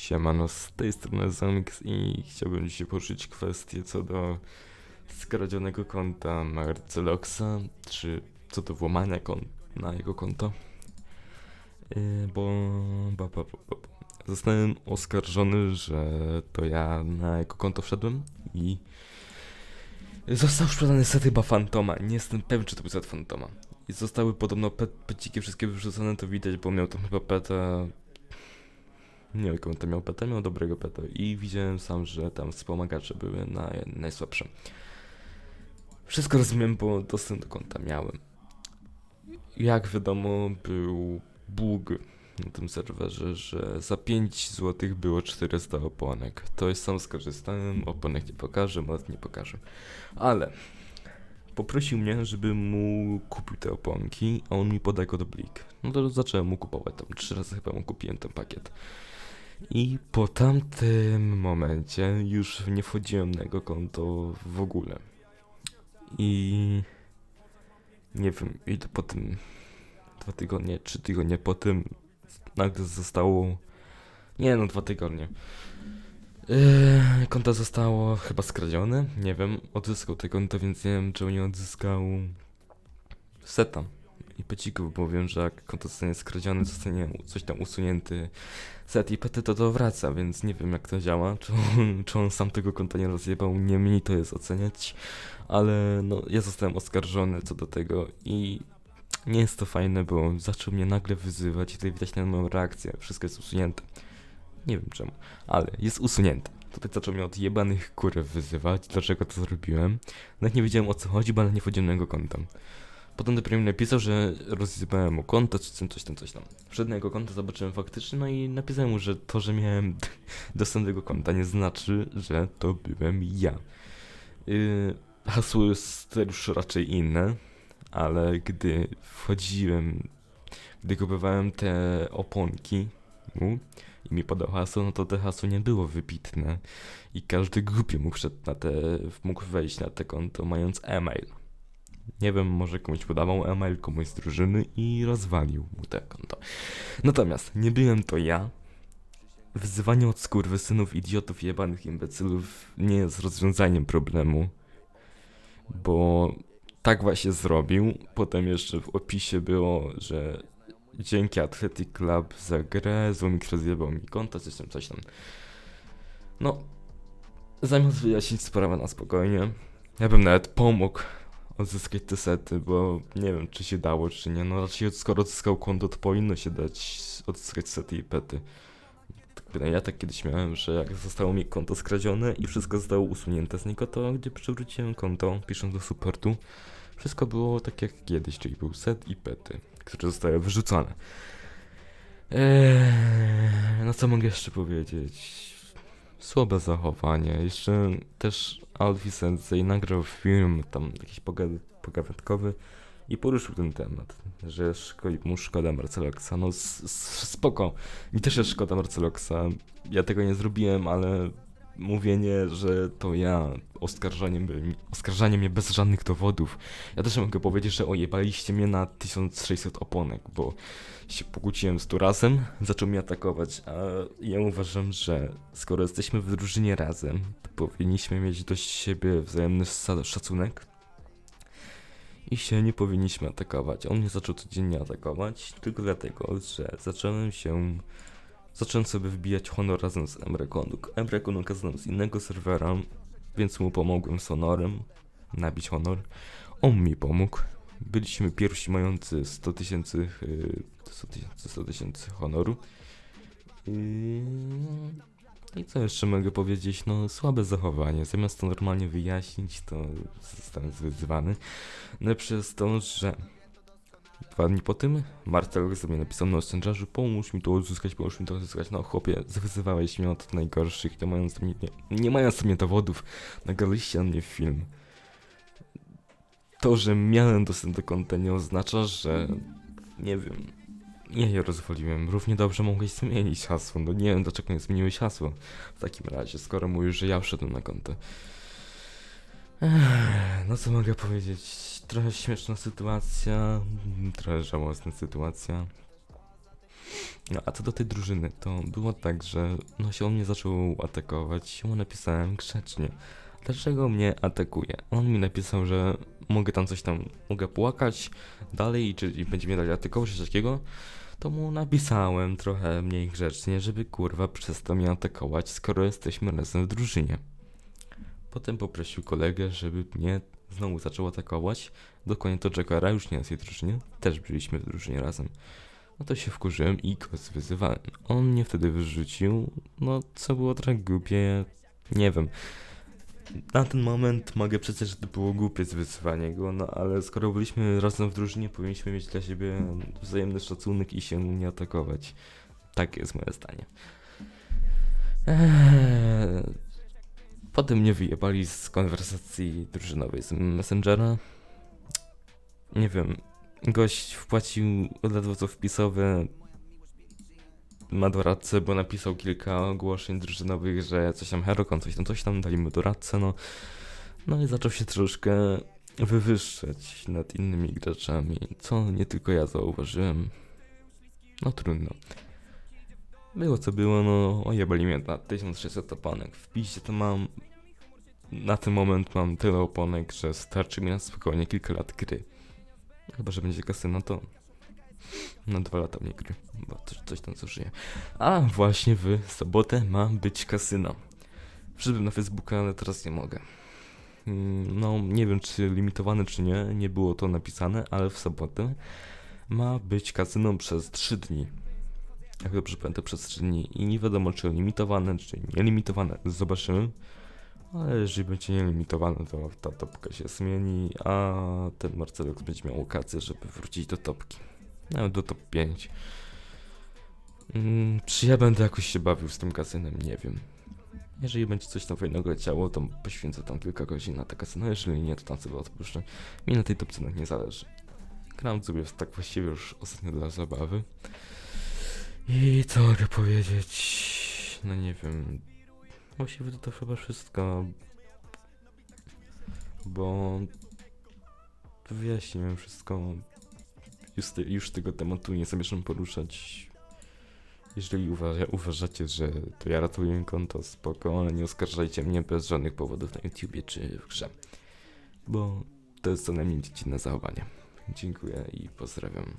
Siemano, z tej strony Zamix i chciałbym dzisiaj poruszyć kwestię co do skradzionego konta Marceloxa, czy co do włamania kon na jego konto. Yy, bo, bo, bo, bo, zostałem oskarżony, że to ja na jego konto wszedłem i został sprzedany set chyba Fantoma. Nie jestem pewien, czy to był set Fantoma. I zostały podobno pet, peciki wszystkie wyrzucone, to widać, bo miał tam chyba peta nie wiem, to miał peta, miał dobrego peta i widziałem sam, że tam wspomagacze były na, najsłabsze. Wszystko rozumiem, bo dostęp do konta miałem. Jak wiadomo, był bóg na tym serwerze, że za 5 zł było 400 oponek. To jest sam skorzystałem, oponek nie pokażę, mod nie pokażę. Ale poprosił mnie, żebym mu kupił te oponki, a on mi podał kod blik. No to zacząłem mu kupować, tam trzy razy chyba mu kupiłem ten pakiet. I po tamtym momencie już nie wchodziłem na jego konto w ogóle. I nie wiem, ile po tym, dwa tygodnie, trzy tygodnie po tym nagle zostało, nie no, dwa tygodnie. Yy, konto zostało chyba skradzione, nie wiem, odzyskał te konto, więc nie wiem, czemu nie odzyskał seta i pecików, bo wiem, że jak konto zostanie skradzione, zostanie coś tam usunięty set i pety, to to wraca, więc nie wiem jak to działa, czy on, czy on sam tego konta nie rozjebał, nie mi to jest oceniać, ale no ja zostałem oskarżony co do tego i nie jest to fajne, bo zaczął mnie nagle wyzywać i tutaj widać na moją reakcję, wszystko jest usunięte. Nie wiem czemu, ale jest usunięte. Tutaj zaczął mnie od jebanych kurew wyzywać, dlaczego to zrobiłem. Nawet nie wiedziałem o co chodzi, bo nawet nie wchodziłem na jego konto. Potem dopiero mi napisał, że rozjebałem mu konto, czy coś, coś tam, coś tam. Wszedł na jego konto, zobaczyłem faktycznie, no i napisałem mu, że to, że miałem dostęp do jego konta nie znaczy, że to byłem ja. Yy, hasło jest już raczej inne, ale gdy wchodziłem, gdy kupowałem te oponki mu i mi podał hasło, no to to hasło nie było wybitne i każdy głupie mógł, na te, mógł wejść na te konto mając e-mail. Nie wiem, może komuś podawał e-mail, komuś z drużyny i rozwalił mu te konto. Natomiast nie byłem to ja. Wyzywanie od skurwysynów, idiotów, jebanych imbecylów nie jest rozwiązaniem problemu. Bo tak właśnie zrobił. Potem jeszcze w opisie było, że dzięki Athletic Club za grę, Złomik rozjebał mi konto, coś tam, coś tam. No, zamiast wyjaśnić sprawę na spokojnie, ja bym nawet pomógł odzyskać te sety, bo nie wiem, czy się dało, czy nie. No raczej skoro odzyskał konto, to powinno się dać odzyskać sety i pety. Ja tak kiedyś miałem, że jak zostało mi konto skradzione i wszystko zostało usunięte z niego, to gdy przywróciłem konto, pisząc do supportu, wszystko było tak jak kiedyś, czyli był set i pety, które zostały wyrzucone. Eee, no co mogę jeszcze powiedzieć? Słabe zachowanie. Jeszcze też Alfie Sensei nagrał film, tam jakiś pogawędkowy i poruszył ten temat, że szko mu szkoda Marceloxa. No spoko, mi też jest szkoda Marceloxa. Ja tego nie zrobiłem, ale mówienie, że to ja, oskarżanie, oskarżanie mnie bez żadnych dowodów. Ja też mogę powiedzieć, że ojebaliście mnie na 1600 oponek, bo się pokłóciłem z Turasem, zaczął mnie atakować, a ja uważam, że skoro jesteśmy w drużynie razem, to powinniśmy mieć do siebie wzajemny szacunek i się nie powinniśmy atakować. On mnie zaczął codziennie atakować, tylko dlatego, że zacząłem się Zacząłem sobie wbijać honor razem z Emrekonuk. Emrekonuk znał z innego serwera, więc mu pomogłem z honorem nabić honor. On mi pomógł. Byliśmy pierwsi mający 100 tysięcy 100 y, tysięcy 100 tysięcy honoru. I co jeszcze mogę powiedzieć? No, słabe zachowanie. Zamiast to normalnie wyjaśnić, to zostałem wyzywany. No przez to, że Dwa dni po tym Marcel sobie napisał na oszczędżarzu pomóż mi to odzyskać, pomóż mi to odzyskać. No chłopie, wyzywałeś mnie od najgorszych, nie mając, mnie, nie, nie mając mnie dowodów, nagraliście na mnie film. To, że miałem dostęp do konta nie oznacza, że nie wiem, nie je rozwaliłem. Równie dobrze mogłeś zmienić hasło. No nie wiem dlaczego nie zmieniłeś hasło w takim razie, skoro mówisz, że ja wszedłem na konto. No co mogę powiedzieć? trochę śmieszna sytuacja, trochę żałosna sytuacja. No, a co do tej drużyny, to było tak, że no się on mnie zaczął atakować, mu napisałem grzecznie. Dlaczego mnie atakuje? On mi napisał, że mogę tam coś tam, mogę płakać dalej czy i będzie mnie dalej atakować, czy coś takiego. To mu napisałem trochę mniej grzecznie, żeby kurwa przestał mnie atakować, skoro jesteśmy razem w drużynie. Potem poprosił kolegę, żeby mnie znowu zaczął atakować. Dokładnie to Jackera, już nie na tej drużynie, też byliśmy w drużynie razem. No to się wkurzyłem i go wyzywałem. On mnie wtedy wyrzucił, no co było trochę głupie, nie wiem. Na ten moment mogę przecież, że to było głupie zwyzywanie go, no ale skoro byliśmy razem w drużynie, powinniśmy mieć dla siebie wzajemny szacunek i się nie atakować. Takie jest moje zdanie. Eee, potem mnie wyjebali z konwersacji drużynowej z Messengera. Nie wiem, gość wpłacił ledwo co wpisowe ma doradcę, bo napisał kilka ogłoszeń drużynowych, że coś tam Herokon, coś tam, coś tam, dali mu doradcę, no. No i zaczął się troszkę wywyższać nad innymi graczami, co nie tylko ja zauważyłem. No trudno. Było co było, no ojebali mnie na 1600 oponek. W piście to mam... Na ten moment mam tyle oponek, że starczy mi na spokojnie kilka lat gry. Chyba, że będzie kasyno, to na dwa lata mnie gry, bo coś, tam zużyję. A właśnie w sobotę ma być kasyno. Wszedłem na Facebooka, ale teraz nie mogę. Mm, No, nie wiem czy limitowane czy nie, nie było to napisane, ale w sobotę ma być kasyno przez 3 dni. Jak dobrze pamiętam, przez 3 dni. I nie wiadomo czy limitowane, czy nielimitowane. Zobaczymy. Ale jeżeli będzie nielimitowane, to ta topka się zmieni, a ten Marcelux będzie miał okazję, żeby wrócić do topki. Nawet do top 5. Mm, czy ja będę jakoś się bawił z tym kasynem? Nie wiem. Jeżeli będzie coś tam fajnego leciało, to poświęcę tam kilka godzin na te kasyno, jeżeli nie, to tam sobie odpuszczę. Mi na tej topce nie zależy. Gram sobie tak właściwie już ostatnio dla zabawy. I co mogę powiedzieć? No nie wiem. Właściwie to, to chyba wszystko. Bo wyjaśniłem wszystko. Już, te, już tego tematu nie zamierzam poruszać. Jeżeli uważa, uważacie, że to ja ratuję konto, spoko, ale nie oskarżajcie mnie bez żadnych powodów na YouTubie czy w grze. Bo to jest co najmniej dziecinne zachowanie. Dziękuję i pozdrawiam.